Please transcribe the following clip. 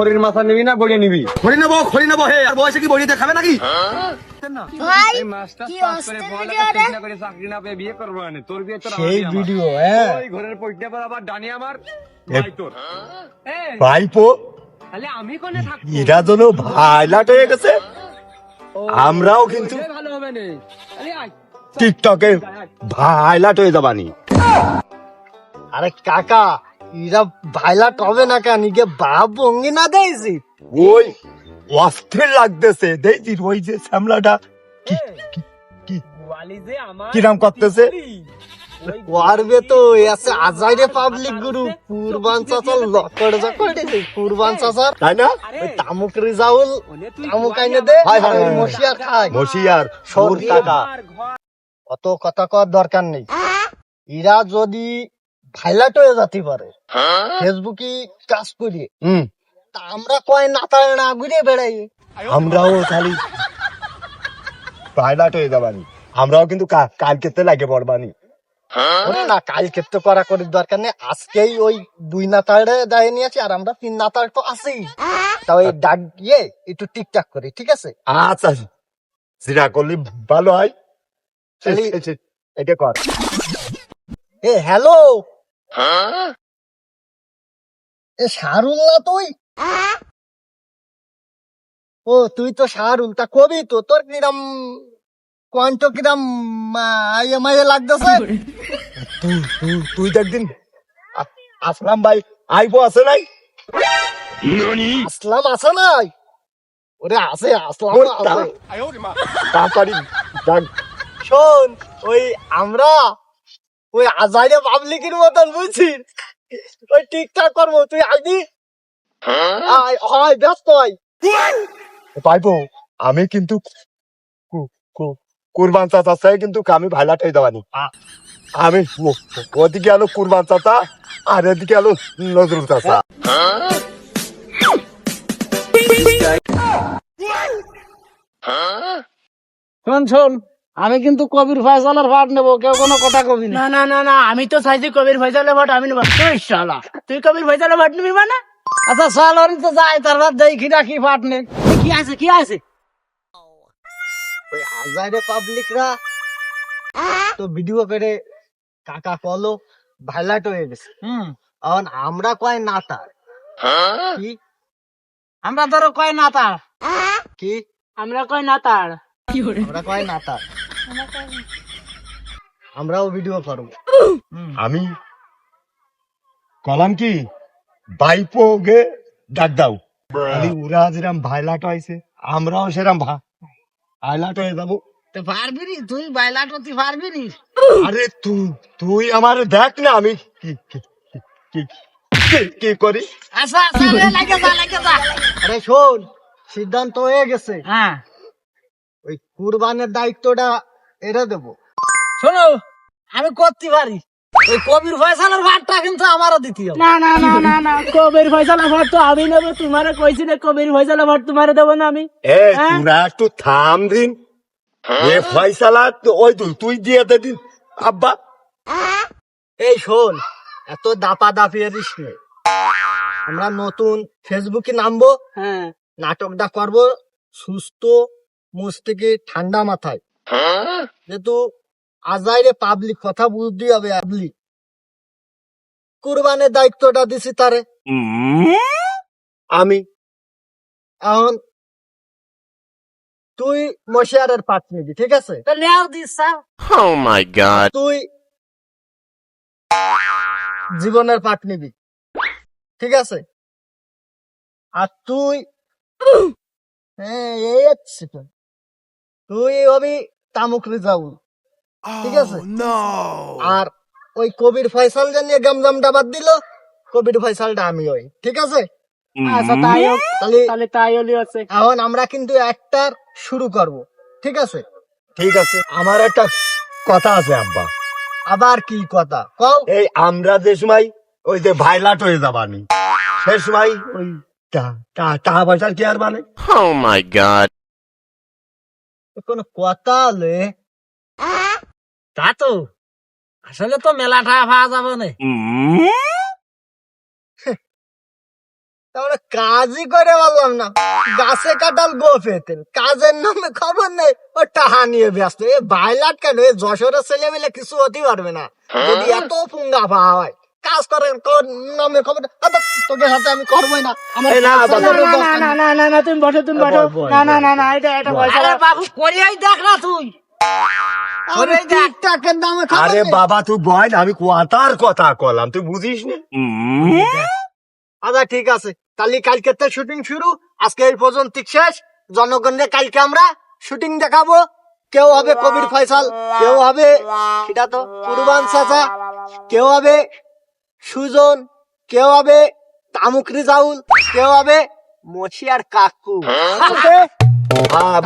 খড়ির মাথা নিবি না বড়িয়ে নিবি? খড়ি নেব খড়ি নেব হে আর বয়সে কি বড়িতে খাবে নাকি? ভাই এই মাস্টার কি পাস করে অস্থির পড়ালেখা ভিডিও রে। ঠিক না করে চাকরি না পেয়ে বিয়ে করব না তোর বিয়ে তোর সেই ভিডিও হ্যাঁ। ওই ঘরের পইতে পর আবার ডানি আমার ভাই তোর। এ, ভাইপো তাহলে আমি কোনে থাকব? এরা যেন ভাইলাট হয়ে গেছে। আমরাও কিন্তু ওইটাই ভালো হবে না। তাহলে আয়। টিকটকে ভাইলাট হয়ে যাবানি। আরে কাকা এরা ভাইলাট হবে না কেন? বাপ ভঙ্গি না দেয়ছি ওই অস্থির লাগতেছে। দেখছি ওই যে শ্যামলাটা। কি কি কি? গোয়ালি যে আমার কিরাম করতেছে? তো আছে আজাইরে পাবলিক গুরু কুরবান চাচার লকড় জকড় কুরবান চাচার? তাই না? ওই তামুক রিজাউল তামুক আইনে দে। মশিয়ার খায় মশিয়ার সর টাকা। অত কথা কর দরকার নেই। এরা যদি ভাইলাট হয়ে যেতে পারে। ফেসবুকে কাজ করি তা আমরা কয় নাতায় না ঘুরে বেড়াই। আমরাও খালি ভাইলাট হয়ে যাবানি। আমরাও কিন্তু লাগে পড়বানি না কালকে তো করা করির দরকার নেই। আজকেই ওই দুই নাতাড়ে দাঁড়িয়ে নিয়েছি আর আমরা তিন নাতাড় তো আছি তা ওই ডাক দিয়ে একটু টিকটাক করি ঠিক আছে? আচ্ছা যেটা করলে ভালো হয়। এটা কর। এ হ্যালো? এ শাহরুল না তুই? ও তুই তো শাহরুল তা কবি তো? তোর কিরাম কন্ট কিরাম মায়ে মায়ে লাগতেছে? তুই তুই তুই আ- আসলাম ভাই আইবো আছে নাই? আসলাম আছে নাই? ওরে আছে আসলাম তাড়াতাড়ি ডাক শোন ওই আমরা ওই আজাইরে পাবলিকের মতন বুঝছিস? ওই ঠিকঠাক করব তুই আইবি? আয় হয় ব্যস্ত হয় পাইবো আমি কিন্তু কু- কু- কুরবান চাচা চাই কিন্তু আমি ভাইলাটাই দেওয়ানি। আমি ওদিকে আলো কুরবান চাচা আর এদিকে আলো নজরুল চাচা। শোন শোন। আমি কিন্তু কবির ফয়সালের ভাট নেব কেউ কোনো কথা কবি না। না না না আমি তো চাইছি কবির ফয়সালের ভাট আমি নেব। তুই শালা তুই কবির ফয়সালের ভাট নিবি মানে? আচ্ছা চল ওর তো যাই তারপর দেখি না কি ভাট নে কি আছে কি আছে? ওই আজাইরে পাবলিকরা তো ভিডিও করে কাকা কলো ভাইলাট হয়ে গেছে। হুম। এখন আমরা কয় নাতা কি? আমরা ধরো কয় নাতার কি? আমরা কয় নাতার আমরা কয় নাতা আমরাও ভিডিও করব। আমি কলাম কি? বাইপো গে ডাক দাও। উরা যেরাম ভাইলাট হয়েছে আমরাও সেরাম ভাইলাট হয়ে যাব। তো পারবি নি? তুই বাইলাট হতে পারবি নি? আরে তুই তুই আমার দেখ না আমি কি কি- কি কি- কি করি। আচ্ছা আচ্ছা লাগে যা লাগে যা। আরে শোন সিদ্ধান্ত হয়ে গেছে। হ্যাঁ। ওই কুরবানের দায়িত্বটা এরা দেবো। শোনো আমি করতে পারি। ওই কবির ফয়সালের ভাটটা কিন্তু আমারও দিতে হবে। না না না না না কবির ফয়সালের ভাট তো আমি নেব তোমারে কইছি না কবির ফয়সালের ভাট তোমারে দেবো না আমি। এ হ্যাঁ? তোরা একটু থাম দিন। এ ফয়সালা ওই তুই তুই দিয়ে দে দিন। আব্বা। এই শোন এত দাপা দাপিয়ে দিস আমরা নতুন ফেসবুকে নামবো হ্যাঁ। নাটকটা করব সুস্থ মস্তিষ্কে ঠান্ডা মাথায়। যেহেতু আজাইরে পাবলিক কথা বুঝতে হবে পাবলিক কুরবানের দায়িত্বটা দিছি তারে। আমি। এখন তুই মশিয়ারের পাঠ নিবি ঠিক আছে? তো নেও দিস স্যার। Oh. তুই জীবনের পাঠ নিবি ঠিক আছে? আর তুই হ্যাঁ। তুই হবি তামুক রিজাউল ঠিক আছে? আর ওই কবির ফয়সাল জানিয়ে গামজামটা বাদ দিল কবির ফয়সালটা আমি ওই। ঠিক আছে? আচ্ছা আছে। এখন আমরা কিন্তু একটার শুরু করব। ঠিক আছে? ঠিক আছে। আমার একটা কথা আছে আব্বা। আবার কি কথা? কও। এই আমরা যে সময় ওই যে ভাইলাট হয়ে যাবানি সে সময় ওই টা- টা- টাকা পয়সার কি আর মানে? Oh my god. কোনো কথা লে তা তো আসলে তো মেলাটা পাওয়া যাবে না। তাহলে কাজই করে বললাম না। গাছে কাটাল গো পেতেন কাজের নামে খবর নেই। ও টাহা নিয়ে ব্যস্ত। এ বাইলাট কেন? এ যশোরের ছেলে মেলে কিছু হতে পারবে না। যদি এত পুঙ্গা পাওয়া হয়। কাজ করেন তোর নামে খবর সাথে আমি করবোই না। আমার না, না, না, না, তুমি বসো, তুমি বসো। বল, বল, না, না, না, না, এটা- এটা না। বাবু করিয়াই দেখ না তুই। আরে আরে। বাবা তুই বয় না আমি কোয়াতার কথা কলাম তুই বুঝিস না? আচ্ছা ঠিক আছে। তাহলে কালকে তো শুটিং শুরু। আজকে এই পর্যন্ত শেষ। জনগণকে কালকে আমরা শুটিং দেখাবো। কেউ হবে কবির ফয়সাল কেউ হবে সেটা তো কুরবান চাচা। কেউ হবে সুজন কেউ হবে তামুক রিজাউল কেউ হবে মছি আর কাকু। হ্যাঁ,